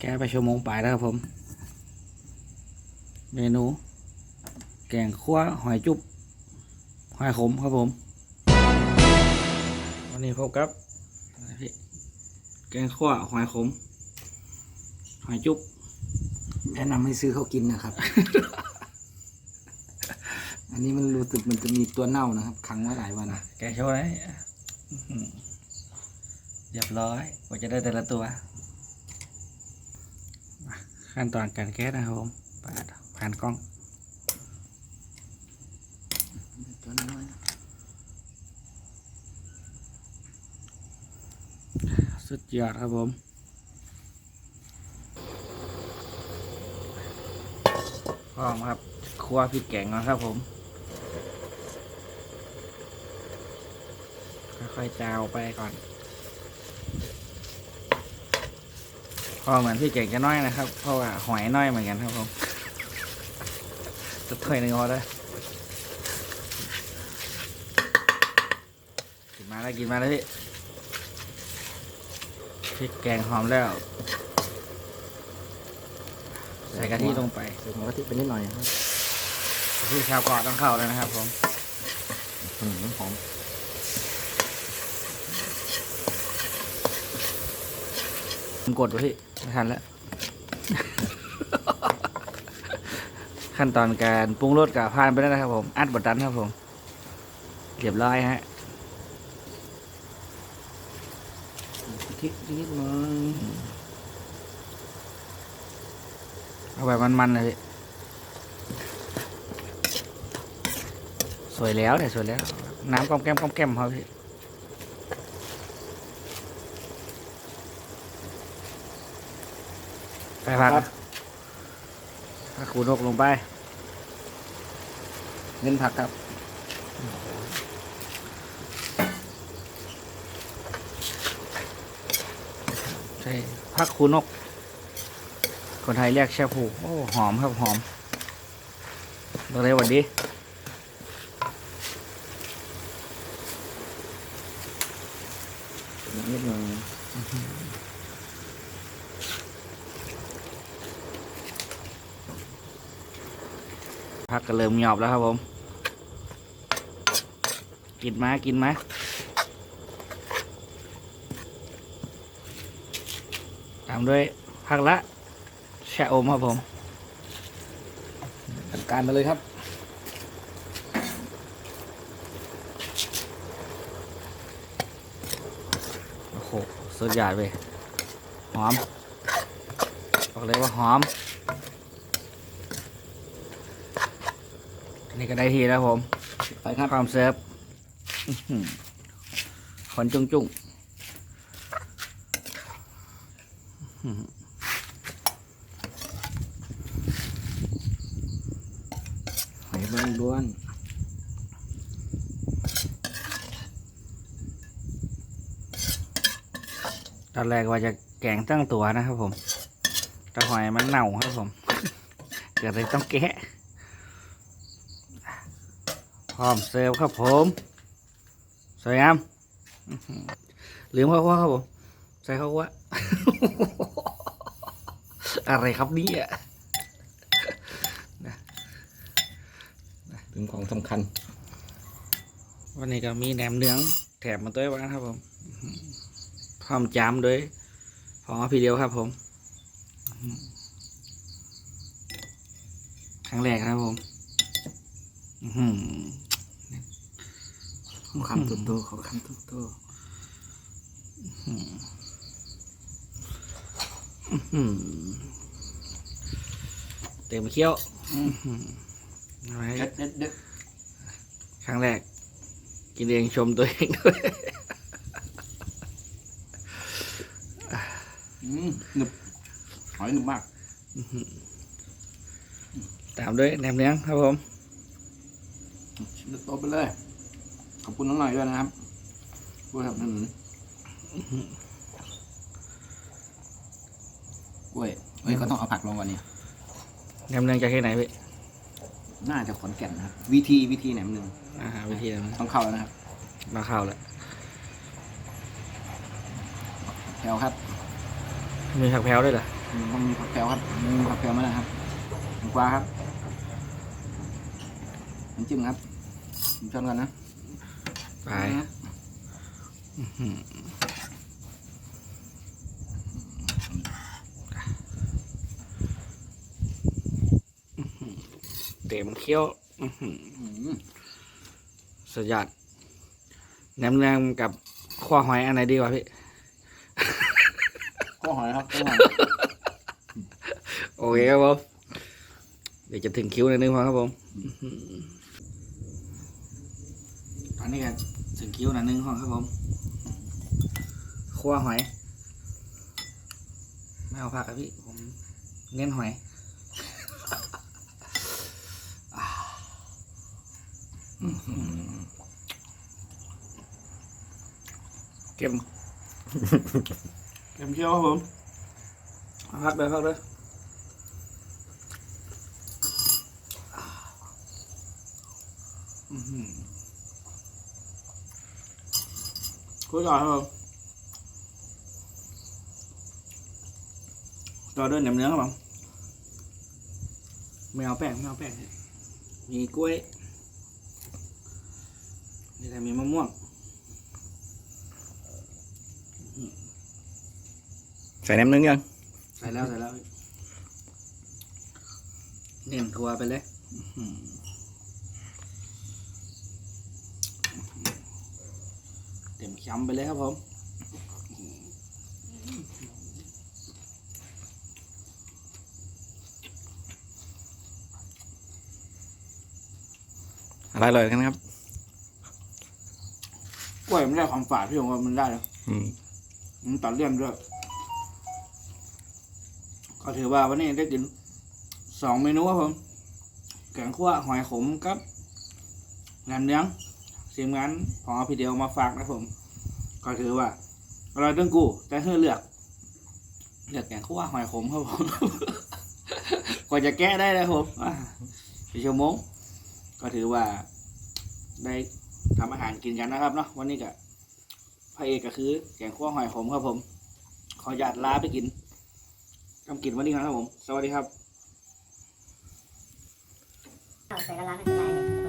แก้ไปชั่วโมงปลายแล้วครับผม เมนู แกงคั่วหอยจุบหอยขมครับผม วันนี้พบกับอะไรพี่แกงคั่วหอยขม หอยจุบแนะนำให้ซื้อเขากินนะครับ อันนี้มันรู้สึกมันจะมีตัวเน่านะครับขังไว้หลายวันนะแกงโชว์ไหนอื้อหือเรียบร้อยกว่าจะได้แต่ละตัวมา ขั้นตอนการแก๊สนะครับผมปาดผ่านกล้องสุดยอดครับผมพร้อมครับครัวพริกแกงก่อนครับผม ค่อยๆจาวไปก่อน พอเหมือนพี่เก่งจะน้อยนะครับ เพราะว่าหอยน้อยเหมือนกันครับผมจะถ้วยหนึ่งพอได้กินมาแล้วกินมาแล้วพี่พริกแกงหอมแล้ว ใส่กะทิลงไปใส่หัวกะทิไปนิดหน่อยครับกะทิชาวเกาะต้องเข้าแล้วนะครับผมอืมหอม ผมกดไว้พี่ไม่ทันแล้ว ขั้นตอนการปรุงรสกับผ่านไปแล้วนะครับผม อัดบดดันครับผม เรียบร้อยฮะกะทินิดหน่อยเอาแบบมันๆเลยพี่สวยแล้วเนี่ยสวยแล้ว น้ำก้อมแก้มก้อมแก้มครับพี่ ไปพักผักขูนกลงไป เน้นผักครับ ใช่ผักขูนก คนไทยเรียกแช่ผูโอ้หอมครับหอมบอกเลยหวันดี นิดหน่อ ยผักก็เริ่มหยอบแล้วครับผม กินมากินมาตามด้วยผักละแช่อมครับผมจัดการมาเลยครับโอ้โหสุดยอดเลยหอมบอกเลยว่าหอม นนี้ก็ได้ทีแล้วผม ไปครับความเซิร์ฟอื้อหือขนจุ้งจุ้งหอยบ้านล้วนตอนแรกว่าจะแกงตั้งตัวนะครับผม แต่หอยมันเน่าครับผม เกิดเลยต้องแกะ พร้อมเสิร์ฟครับผม สวยงามอื้อหือลืมข้าวคั่วครับผม ใส่ข้าวคั่วอะไรครับเนี่ยถึงของสำคัญ วันนี้ก็มีแหนมเนืองแถมมาด้วยนะครับผม พร้อมจามด้วยพอพี่เดียวครับผมครั้งแรกนะครับผม อื้ อหือคำโตขอคำโตอืมเต็มเคี้ยวอื้อหือเอาไว้ๆเด็ดเด็ดเด็ดครั้งแรก กินเองชมตัวเองด้วยหนึบหอยหนึบมาก ตามด้วยแหนมเนืองครับผม ชิ้นโตไปเลย ขอบคุณน้องหน่อยด้วยนะครับผู้สนับสนุนกล้วยเฮ้ยก็ต้องเอาผักลงก่อนนี่แหนมเนืองจากที่ไหนพี่น่าจะขอนแก่นนะครับ วิธีวิธีแหนมหนึ่งอ่าวิธีนั้นต้องเข้าแล้วนะครับมาเข้าแล้วแถวครับ มีผักแพรวด้วยเหรอใต้องมีผักแก้วครับมีผักแก้วมาแล้วครับแตงกวาครับน้ำจิ้มครับผมชอบกันนะ ไปเต็มเคี้ยวสุดยอดแนมเนืองกับข้าวหอยอันไหนดีกว่าพี่ข้าวหอยครับข้าวหอยโอเคครับผมเดี๋ยวจะถึงคิวในนึงพอครับผมตอนนี้ก็ ถึงคิวในอยนึงพอครับผมคั่วหอย ไม่เอาผักครับพี่ ผมเน้นหอยอ่าอื้อหือเก็มเก็มเชียวครับผมเอาพักเลยพักเลย cuối rồi không rồi đơn ném nướng không mèo bẹn mèo bẹn mì quế đây là mì măng muông ใส่น้ำนึ่งยัง ใส่แล้วใส่แล้วเน่นทัวไปเลย ต็มคำไปเลยครับผมอะไรเลยกันครับกล้วยมันได้ความฝาดพี่ผมว่ามันได้แล้วอืมมันตัดเลี่ยนด้วย ก็ถือว่าวันนี้ได้กินสองเมนูครับผม แกงคั่วหอยขมกับแหนมเนื้อง ทีมงานของเอาพี่เดียวมาฝากนะผม ก็ถือว่าอร่อยตั้งกู แต่เพื่อเลือก เลือกแกงคั่วหอยขมครับผมกว่าจะแก้ได้เลยผมสี่ชั่วโมง ก็ถือว่าได้ทำอาหารกินกันนะครับเนาะวันนี้ก็พระเอกก็คือ แกงคั่วหอยขมครับผม ขออนุญาตลาไปกินกำกินวันนี้ครับผม สวัสดีครับเอาใส่กระลาไม่เป็นไรเลย